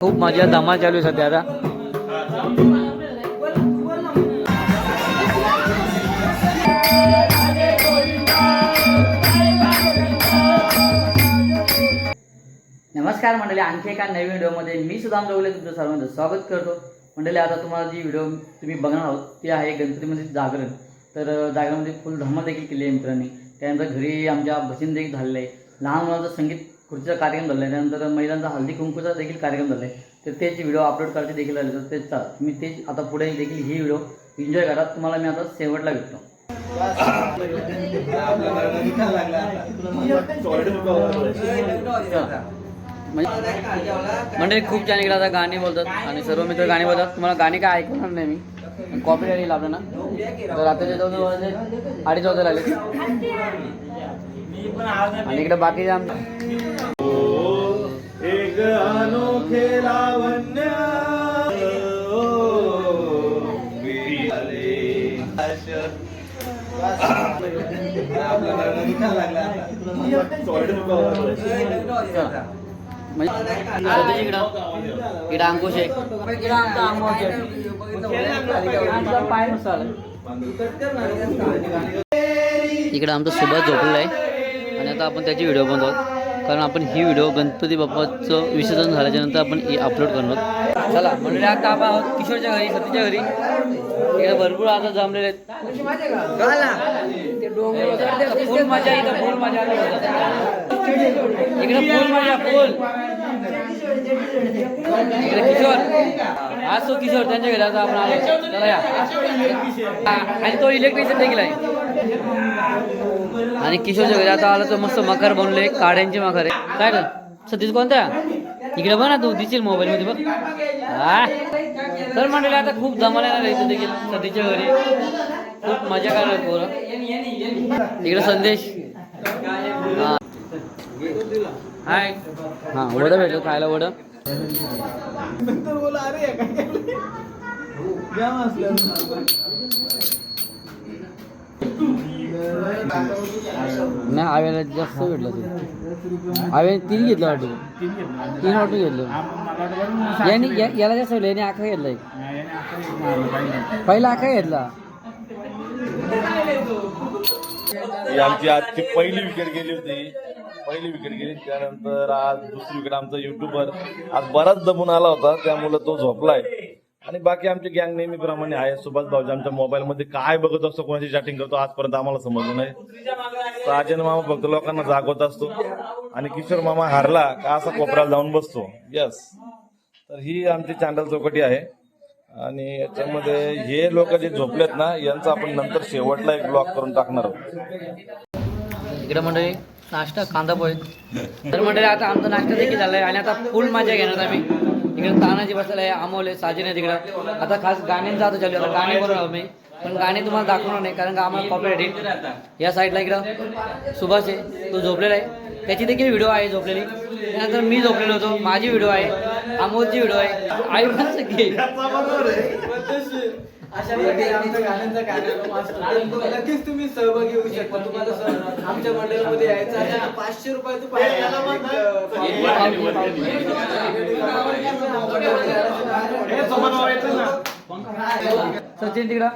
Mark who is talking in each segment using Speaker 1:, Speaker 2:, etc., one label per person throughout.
Speaker 1: खूप मजा धमाल चालू आहे सध्या आता. नमस्कार मंडळी आणखी एका नवीन व्हिडिओमध्ये मी सुद्धा जोगले तुमचं सर्वांचं स्वागत करतो. मंडळी आता तुम्हाला जी व्हिडिओ तुम्ही बघणार आहोत ती आहे गणपतीमध्ये जागरण. तर जागरणमध्ये फुल धमाल देखील केली आहे मित्रांनी. त्यानंतर घरी आमच्या भजन देखील झालेलं आहे. लहान मुलांचं संगीत खुर्चीचा कार्यक्रम झाला आहे त्यानंतर महिलांचा हल्दी कुंकूचा देखील कार्यक्रम झाला आहे तर तेच व्हिडिओ अपलोड करायचे देखील झाले तर तेच चाल तुम्ही तेच आता पुढे देखील ही व्हिडिओ एन्जॉय करा. तुम्हाला मी आता शेवटला भेटतो. म्हणजे खूप छान इकडे आता गाणी बोलतात आणि सर्व मित्र गाणी बोलतात. तुम्हाला गाणी काय ऐकणार नाही मी? कॉपी येईल आपल्याला तर रात्रीचे जवळजवळ अडीच वाजता आले आणि इकडे बाकीचे आमचे
Speaker 2: अनोखे लावण्य.
Speaker 1: इकडं इकडं अंकुश आहे इकडं आमचं पाय इकडं आमचा सुभाष झोपलेला आहे. आणि आता आपण त्याची व्हिडिओ बनवतो कारण आपण ही व्हिडिओ गणपती बाप्पाचं विसर्जन झाल्याच्यानंतर आपण अपलोड करणार आहोत. चला म्हणजे आता आपण आहोत किशोरच्या घरी सतीच्या घरी. इकडे भरपूर आता जमलेले आहेत. फुल मजा इथं फुल मजा इकडे फुल मजा फुल. इकडे किशोर. आज तो किशोर त्यांच्या घरी आता आपण आलो. चला या. आणि तो इलेक्ट्रिशियन देखील आहे. आणि किशोरच्या घरी आता आला तो मस्त मकर बनवले काड्यांचे मकर आहे. काय ना सतीश कोणत्या? इकडे बघ ना तू दिशील मोबाईल मध्ये बघ. हा तर म्हणले आता खूप जमायला येणार देखील सतीच्या घरी. खूप मजा करायला पोरं. इकडे संदेश. हाय. हा वडं भेटलं खायला वडं.
Speaker 2: नंतर बोला अरे काय केलं? जाम असलं
Speaker 1: नाही आव्याला जास्त भेटलं तू आव्याने तीन घेतलं वाटतं. तीन वाटून घेतलं. याने याला जास्त भेटलं याने आखा एक. पहिला आखा घेतला.
Speaker 3: आमची आजची पहिली विकेट गेली होती. पहिली विकेट गेली त्यानंतर आज दुसरी विकेट आमचा युट्यूबर आज बराच दमून आला होता त्यामुळे तो झोपलाय. आणि बाकी आमची गँग नेहमीप्रमाणे आहे. सुभाष भाऊजी आमच्या मोबाईलमध्ये काय बघत असतो कोणाची चॅटिंग करतो आजपर्यंत आम्हाला समजलं नाही. राजन मामा फक्त लोकांना जागवत असतो. आणि किशोर मामा हारला का असा कोपऱ्याला जाऊन बसतो. यस तर ही आमची चॅनल चौकटी आहे. आणि याच्यामध्ये हे लोक जे झोपलेत ना यांचा आपण नंतर शेवटला एक ब्लॉग करून टाकणार आहोत.
Speaker 1: इकडे मंडळी नाश्ता कांदा पोहे. तर मंडळी आता आमचा नाश्ता देखील झालाय आणि आता फुल मजा घेणार आम्ही. इकडे तानाजी बसलेला आहे अमोल आहे साजिन आहे तिकडे. आता खास गाण्यांचं आता चालू आता गाणे बनवणार मी. पण गाणे तुम्हाला दाखवणार नाही कारण का आम्हाला कॉपरेट या साईडला इकडं सुभाष आहे तो झोपलेला आहे. त्याची देखील व्हिडिओ आहे झोपलेली. त्यानंतर मी झोपलेलो होतो माझी व्हिडिओ आहे अमोलची व्हिडिओ आहे. आई पण
Speaker 2: अशा प्रकारे आमच्या गाण्यांचा कार्यक्रम असतो नक्कीच तुम्ही सहभागी होऊ शकता तुम्हाला सह- आमच्या मंडळामध्ये यायचं पाचशे रुपयाचं
Speaker 1: सचिन तिकडं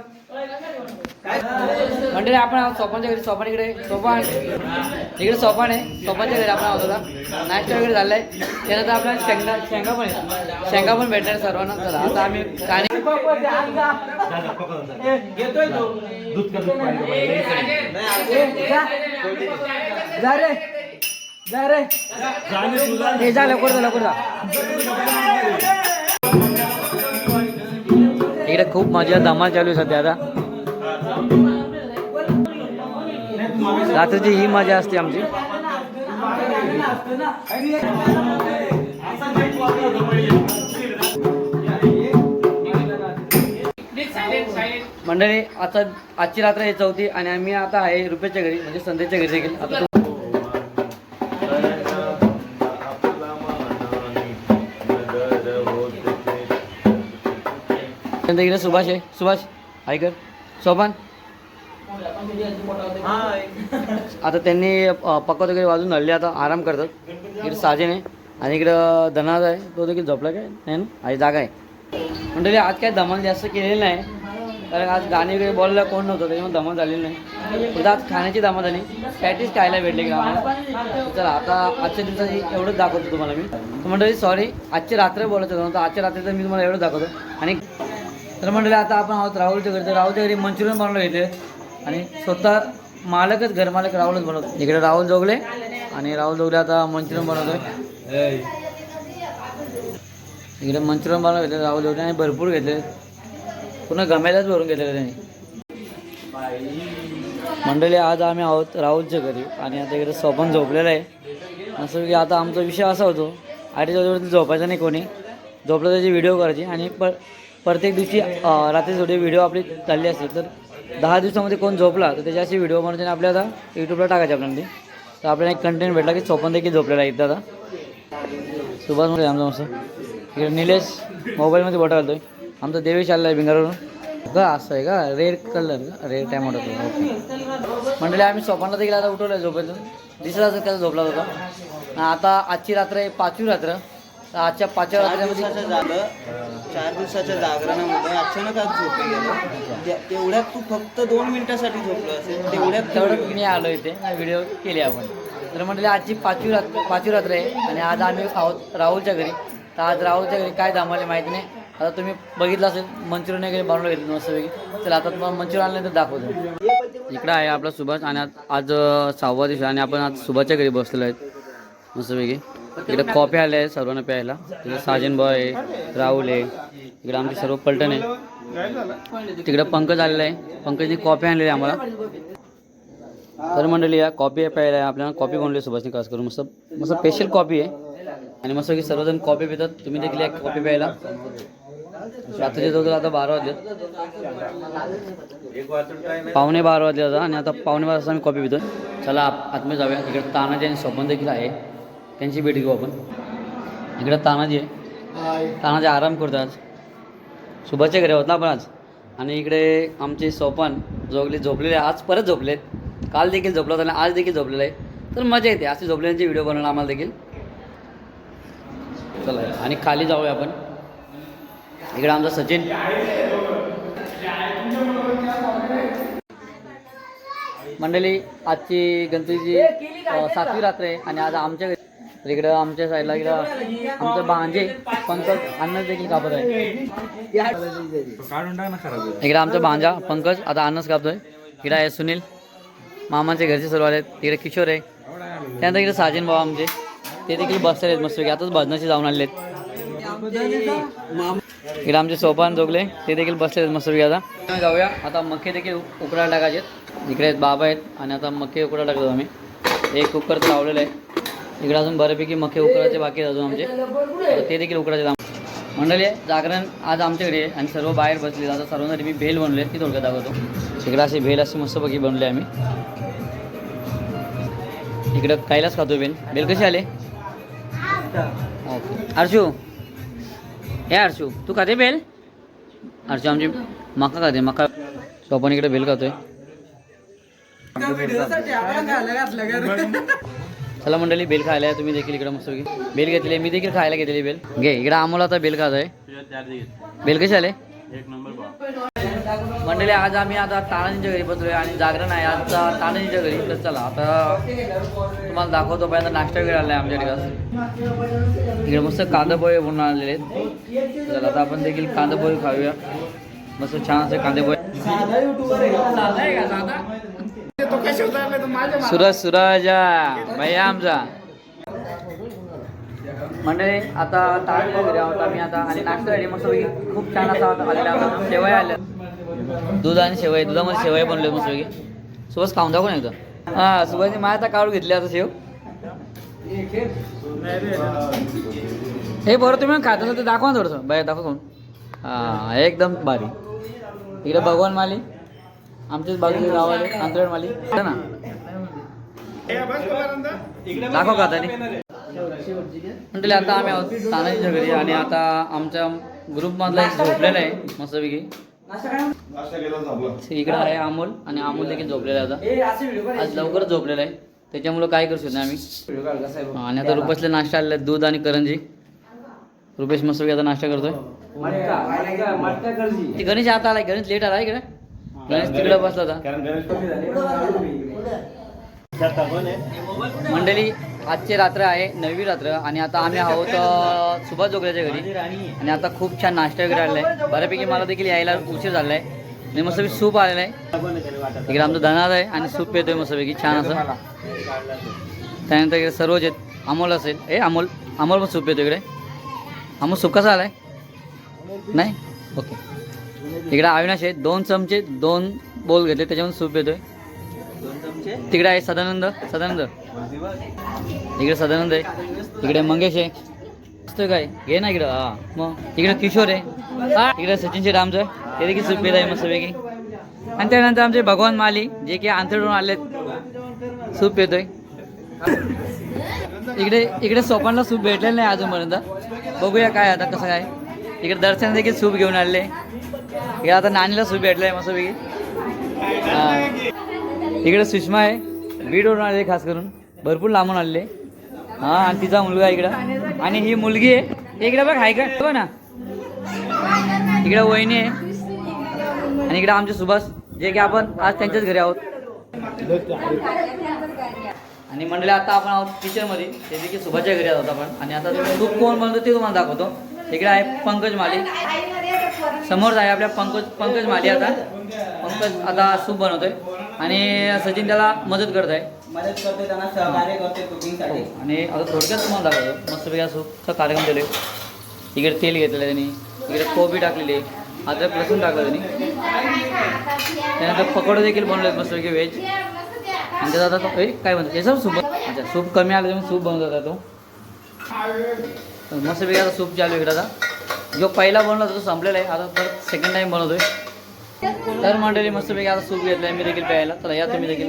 Speaker 1: म्हणजे आपण आहोत सोपानच्या घरी. सोपान इकडे सोपान. इकडे सोपान आहे. सोपानच्या घरी आपण आहोत आता. नाश्ता वगैरे झालाय. त्यानंतर आपल्याला शेंगा शेंगा पण आहे शेंगा पण भेटणार सर्वांना. चला आता आम्ही गाणी
Speaker 2: घेतोय तो
Speaker 1: जा. रे. जा रे. हे जा लवकर जा लवकर जा. इकडे खूप मजा धमाल चालू आहे सध्या आता. रात्रीची ही मजा असते आमची. मंडळी आता आजची रात्र आहे चौथी आणि आम्ही आता आहे रुपयाच्या घरी म्हणजे संध्याच्या घरी देखील. आता तो- सुभाष आहे. सुभाष ऐकर सोपान? आता त्यांनी पकवात वगैरे वाजून झाले आता आराम करतात. इकडे साजेन. आहे आणि इकडं धनाज आहे. तो देखील झोपला काय? नाही ना? आज जागा आहे. म्हणजे आज काय धमाल जास्त केलेली नाही. कारण आज गाणी वगैरे बोलायला कोण नव्हतं त्याच्यामुळे धमाल झालेली नाही. फक्त आज खाण्याची धमाल झाली. पॅटीस खायला भेटले की आम्हाला चला आता आजच्या दिवसाची एवढंच दाखवतो तुम्हाला मी. तर मंडळी सॉरी आजची रात्र बोलत होतो. तर आजच्या रात्रीचं मी तुम्हाला एवढं दाखवतो. आणि तर मंडळी आता आपण आहोत राहुलच्या घरी. तर राहुलच्या घरी मंचुरियन बनवलं घेतले आणि स्वतः मालकच घरमालक राहुलच बनवतो. इकडे राहुल जोगले आणि राहुल जोगले आता मंचुरियन बनवतोय. इकडे मंचुरियन बनवलं घेतलं राहुल जोगले आणि भरपूर घेतले पूर्ण गमेलाच भरून घेतले त्यांनी. मंडळी आज आम्ही आहोत राहुलच्या घरी आणि आता इकडे स्वपन झोपलेलं आहे. असं की आता आमचा विषय असा होतो. अडीच वाजेपर्यंत झोपायचं नाही कोणी. झोपलं त्याची व्हिडिओ करायची आणि प प्रत्येक दिवशी रात्री थोडी व्हिडिओ आपली चालली असते तर दहा दिवसामध्ये कोण झोपला तर त्याच्याशी अशी व्हिडिओ बनवते आणि आपल्या आता यूट्यूबला टाकायचे आपल्याला ते. तर आपल्याला एक कंटेंट भेटला की स्वपन देखील झोपलेला आहे आता. सुभाषमध्ये आमचा मस्त इकडे निलेश मोबाईलमध्ये बोटा घालतोय आमचा देवेश आलेला आहे बिंगारवरून का असं आहे का? रेड कलर का? रेड टॅमॅटो ओके मंडळी आम्ही स्वप्नाला देखील आता उठवलं आहे झोपेतून दिसत असं त्याचा झोपला होता? आता आजची रात्र आहे पाचवी रात्र. तर आजच्या पाचव्या
Speaker 4: चार
Speaker 1: रात्रीमध्ये
Speaker 4: दिवसाचं झालं चार दिवसाच्या जागरणामध्ये अचानक आज झोपे गेलं त्या- तेवढ्यात तू फक्त दोन मिनिटासाठी झोपलो असेल तेवढ्यात
Speaker 1: तेवढं मी आलो इथे व्हिडिओ केली आपण. तर म्हटलं आजची पाचवी रात्र पाचवी रात्र आहे आणि आज आम्ही आहोत राहुलच्या घरी. तर आज राहुलच्या घरी काय दामाले माहिती नाही. आता तुम्ही बघितलं असेल मंचुरियन वगैरे बनवलं घेतलं मस्तपैकी चला आता तुम्हाला मंचुरियन आणलं तर दाखवतो. इकडं आहे आपला सुभाष आणि आज आज अं, सहावा दिवस आहे आणि आपण आज सुभाषच्या घरी बसलेलो आहेत. मस्तपैकी इकडे कॉफी आल्या आहे सर्वांना प्यायला. तिकडे साजन बॉय आहे राहुल आहे इकडे आमचे सर्व पलटण आहे. तिकडे पंकज आलेला आहे. पंकजने कॉफी आणलेली आहे आम्हाला. तर मंडळी या कॉफी प्यायला आहे आपल्याला कॉफी बनवली सुभाषने खास करून. मस्त मस्त स्पेशल कॉफी आहे. आणि मस्त की सर्वजण कॉफी पितात. तुम्ही देखील एक कॉफी प्यायला. रात्रीचे जवळ आता बारा वाजले पावणे बारा वाजले आता. आणि आता पावणे बारा वाजता आम्ही कॉफी पितो चला आत- आतमध्ये जाऊया. तिकडे तानाजी आणि सोपन देखील आहे. त्यांची भेट घेऊ आपण. इकडे तानाजी आहे. तानाजी आराम करतो आज. सुभाषच्या घरी होत ना आपण आज? आणि इकडे आमचे सोपान जोगले झोपलेले आज परत झोपलेत. काल देखील झोपला होता आणि आज देखील झोपलेला आहे. तर मजा येते. असे झोपल्यांचे व्हिडिओ बनवणं आम्हाला देखील. चला आणि खाली जाऊया आपण. इकडे आमचा सचिन. मंडळी आजची गणपतीची सातवी रात्र आहे आणि आज आमच्या घरी तर इकडं आमच्या साईडला इकडं आमचं भांजे पंकज अन्न देखील कापत आहे. इकडे आमचा भांजा पंकज आता अन्नच कापतोय. इकडे आहे सुनील. मामांचे घरचे सर्व आले तिकडे किशोर आहे. त्यानंतर इकडे साजन भाऊ आमचे. ते देखील बसले आहेत मस्त आताच भजनाशी जाऊन आले आहेत. इकडे आमचे सोपान जोगले ते देखील बसले आहेत मस्त आता. जाऊया. आता मक्के देखील उकडायला टाकायचे आहेत. इकडे आहेत बाबा आहेत. आणि आता मक्के उकडायला टाकतो आम्ही. एक कुकर लावलेलं आहे. इकडे अजून बऱ्यापैकी मक्के उकडायचे बाकी आहेत अजून आमचे. ते देखील उकडायचे मंडळी आहे, जागरण आज आमच्याकडे आहे आणि सर्व बाहेर बसले आता सर्वांसाठी मी भेल बनवले ती थोडक्यात दाखवतो. इकडे अशी भेल अशी मस्तपैकी बनवली आम्ही. इकडं कैलास खातो बेल बेल कशी आले? ओके. अर्शू हे अर्शू तू खाते बेल अर्शू आमची मका खाते मका. तो आपण इकडे बेल खातोय. चला मंडळी बेल खायला आहे, तुम्ही देखील इकडे मस्त बेल घेतली मी देखील खायला घेतली बेल. घे इकडे आम्हाला आता बेल खातोय बेल कशी आले? मंडळी आज आम्ही आता तानाजीच्या घरी बसलोय आणि जागरण आहे. आजचा तानाजीच्या घरी. तर चला आता तुम्हाला दाखवतो. पहिल्यांदा नाश्ता वगैरे आलाय आमच्याकडे आज इकडे मस्त कांदापोहे बनवून आणलेले आहेत. चला आता आपण देखील कांदापोहे खाऊया. मस्त छान असे कांदे पोहे सुरज सूरज भैया आमचा मंडळी आता ताळीच्या वगैरे आहोत. आम्ही आता आणि नाश्ता रेडी मस्त खूप छान असा आता आलेला होता शेवया आल्या. दूध आणि शेवय. दुधामध्ये शेवया बनले मस्त पैकी सुभाष खाऊन दाखव ना एकदा. हा सुभाषने माझ्या आता काढून घेतली आता शेव. हे बरं तुम्ही खात असाल ते दाखवा ना थोडंसं. बाय दाखव खाऊन. हा एकदम भारी. इकडे भगवान माली. आमच्याच बाजूचे गाव आले अंतरड माली है ना? दाखव का आता म्हटले आता आम्ही आहोत तानाजीच्या घरी आणि आता आमच्या ग्रुपमधला एक झोपलेला आहे मस्तपैकी. इकडे आहे अमोल आणि अमोल देखील झोपलेला आहे आता. आज लवकर झोपलेला आहे. त्याच्यामुळं काय करू शकतो आम्ही. आणि आता रुपेशला नाश्ता आलेला आहे, दूध आणि करंजी. रुपेश मस्त आता नाश्ता करतोय. ते गणेश आता आलाय गणेश लेट आलाय इकडे. गणेश तिकडे बसला होता. मंडळी आजची रात्र आहे नववी रात्र आणि आता आम्ही आहोत सुभाष जोगऱ्याच्या घरी. आणि आता खूप छान नाश्ता वगैरे आलेला आहे बऱ्यापैकी मला देखील यायला उशीर झाला आहे आणि मस्तपैकी सूप आलेलं आहे. इकडे आमचं धनाद आहे आणि सूप येतोय मस्तपैकी. छान असं. त्यानंतर इकडे सर्वच आहेत. अमोल असेल. ए अमोल. अमोल पण सूप येतो इकडे. अमोल सूप कसा आलाय? नाही? ओके. इकडे अविनाश आहे दोन चमचे दोन बोल घेतले त्याच्यामध्ये सूप येतोय. तिकडे आहे सदानंद सदानंद. इकडे सदानंद आहे. इकडे मंगेश आहे. असतं काय? घे ना इकडं. हा मग. इकडे किशोर आहे. हा इकडे सचिन शेठ आमचं आहे. ते देखील सुपेद आहे मस्तपैकी आणि त्यानंतर आमचे भगवान माली जे की आंथरून आलेत. सूप येतोय. इकडे इकडे सोपानला सूप भेटलेलं नाही अजूनपर्यंत. बघूया काय आता कसं काय. इकडे दर्शन देखील सूप घेऊन आलेले. हे आता नानीला सूप भेटलं आहे मस्तपैकी इकडे सुषमा आहे. बीडवरून आले खास करून. भरपूर लांबून आलेले हा आणि तिचा मुलगा इकडं. आणि ही मुलगी आहे. इकडे बघ हाय का? बघ ना. इकडे वहिनी आहे. आणि इकडे आमचे सुभाष जे की आपण आज त्यांच्याच घरी आहोत. आणि मंडळी आता आपण आहोत किचनमध्ये. ते देखील सुभाषच्या घरी आहोत आपण. आणि आता सूप कोण बनवतो ते तुम्हाला दाखवतो. इकडे आहे पंकज माली. समोर आहे आपल्या पंकज पंकज माली आता. पंकज आता सूप बनवतोय. आणि सचिन त्याला मदत करत आहे
Speaker 4: मदत करते त्यांना सहकार्य करते कुकिंगसाठी.
Speaker 1: आणि आता थोडक्यात तुम्हाला दाखवतो. मस्तपैकी सूपचा कार्यक्रम केले इकडे तेल घेतलेलं त्यांनी. इकडे कोबी टाकलेली आहे. अद्रक लसूण टाकलं त्यांनी. त्यानंतर पकोडे देखील बनवले मस्तपैकी व्हेज आणि त्याचा आता काय म्हणतो? याचा सूप अच्छा सूप कमी आलं त्यामुळे सूप बनवत होता तो. मस्तपैकी आता सूप चालू आहे इकडे आता जो पहिला बनवला होता तो संपलेला आहे. आता परत सेकंड टाइम बनवतोय. तर मंडळी मस्तपैकी आता सूप घेतलं आहे मी देखील प्यायला. तर या तुम्ही देखील.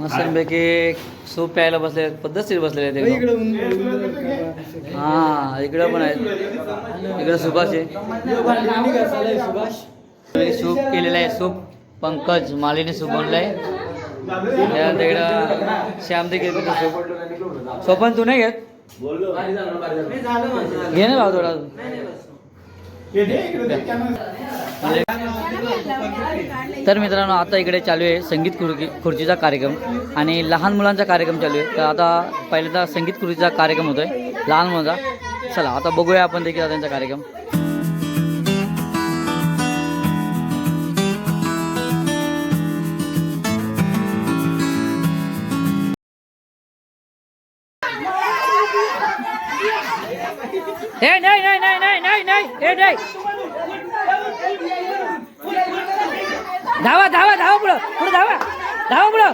Speaker 1: मस्तपैकी सूप प्यायला बसले पद्धतशीर बसलेले आहेत एकदम. हा इकडं पण आहेत. इकडं सुभाष आहे. सुभाष सूप केलेलं आहे. सूप पंकज मालिनी सूप बनलं आहे. त्यानंतर इकडं श्याम देखील सूप. सोपन तू नाही घेत? घे ना भाऊ थोडा. अजून. तर मित्रांनो आता इकडे चालू आहे संगीत खुर्ची खुर्चीचा कार्यक्रम आणि लहान मुलांचा कार्यक्रम चालू आहे. तर आता पहिल्यांदा संगीत खुर्चीचा कार्यक्रम होतोय. लहान मुलांचा. चला आता बघूया आपण देखील आता त्यांचा कार्यक्रम. đây đây đây đây đây đây đây đây đây. धावा धावा धावा पुढं पुढे धावा धावा पुढं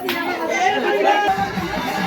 Speaker 1: Thank you.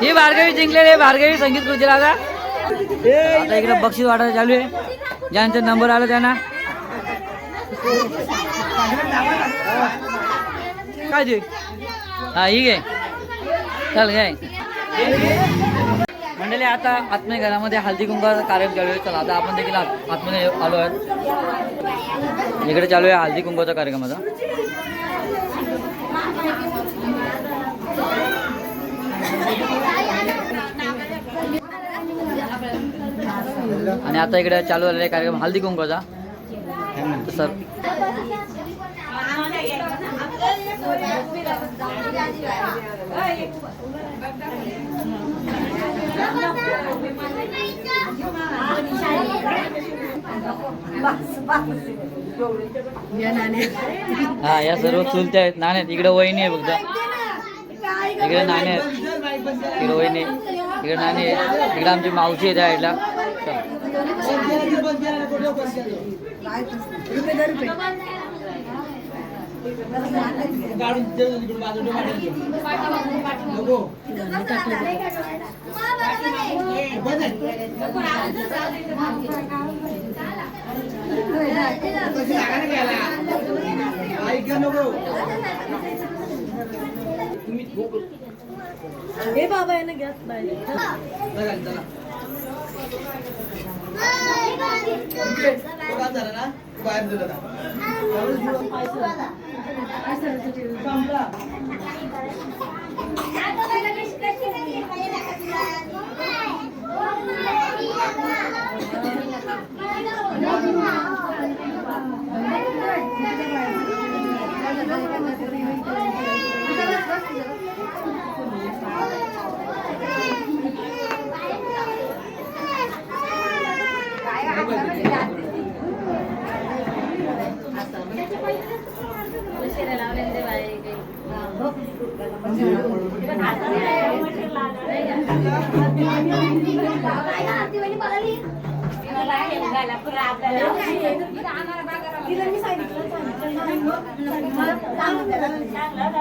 Speaker 1: ही भार्गवी जिंकलेली भार्गवी संगीत खुर्चीला आता आता इकडे बक्षीस वाटायला चालू आहे. ज्यांचा नंबर आला त्यांना. काय ते? हा ही आहे चल काय मंडळी आता आत्मे घरामध्ये हळदी कुंकाचा कार्यक्रम चालू आहे. चला आता आपण देखील आत- आतमध्ये आलो आहे इकडे चालू आहे हळदी कुंकाचा कार्यक्रम आणि आता इकडे चालू झालेला कार्यक्रम हल्दी कुंकूचा सर हा या सर्व चुलत्या आहेत नाण्यात इकडे वहिनी आहे फक्त. इकडे नाणे आहेत. हिरोईन आहे. इकडे नाणे आहे इकडे आमची मावशी आहे त्या साईडला ఏ బాబాయ్ అయినా గ్యాస్ బాయ్ Thank you. चला.
Speaker 5: हे बाबा यानं गॅस पाहिजे बस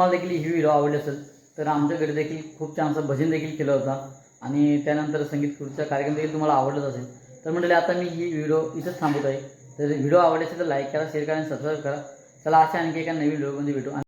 Speaker 1: तुम्हाला देखील ही व्हिडिओ आवडली असेल तर आमच्याकडे देखील खूप छानसं भजन देखील केलं होता. आणि त्यानंतर संगीत खुर्चा कार्यक्रम देखील तुम्हाला आवडत असेल. तर म्हटले आता मी ही व्हिडिओ इथंच थांबत आहे तर व्हिडिओ आवडली असेल तर लाईक करा शेअर करा आणि सबस्क्राईब करा. चला अशा आणखी एका नवीन व्हिडिओमध्ये भेटू.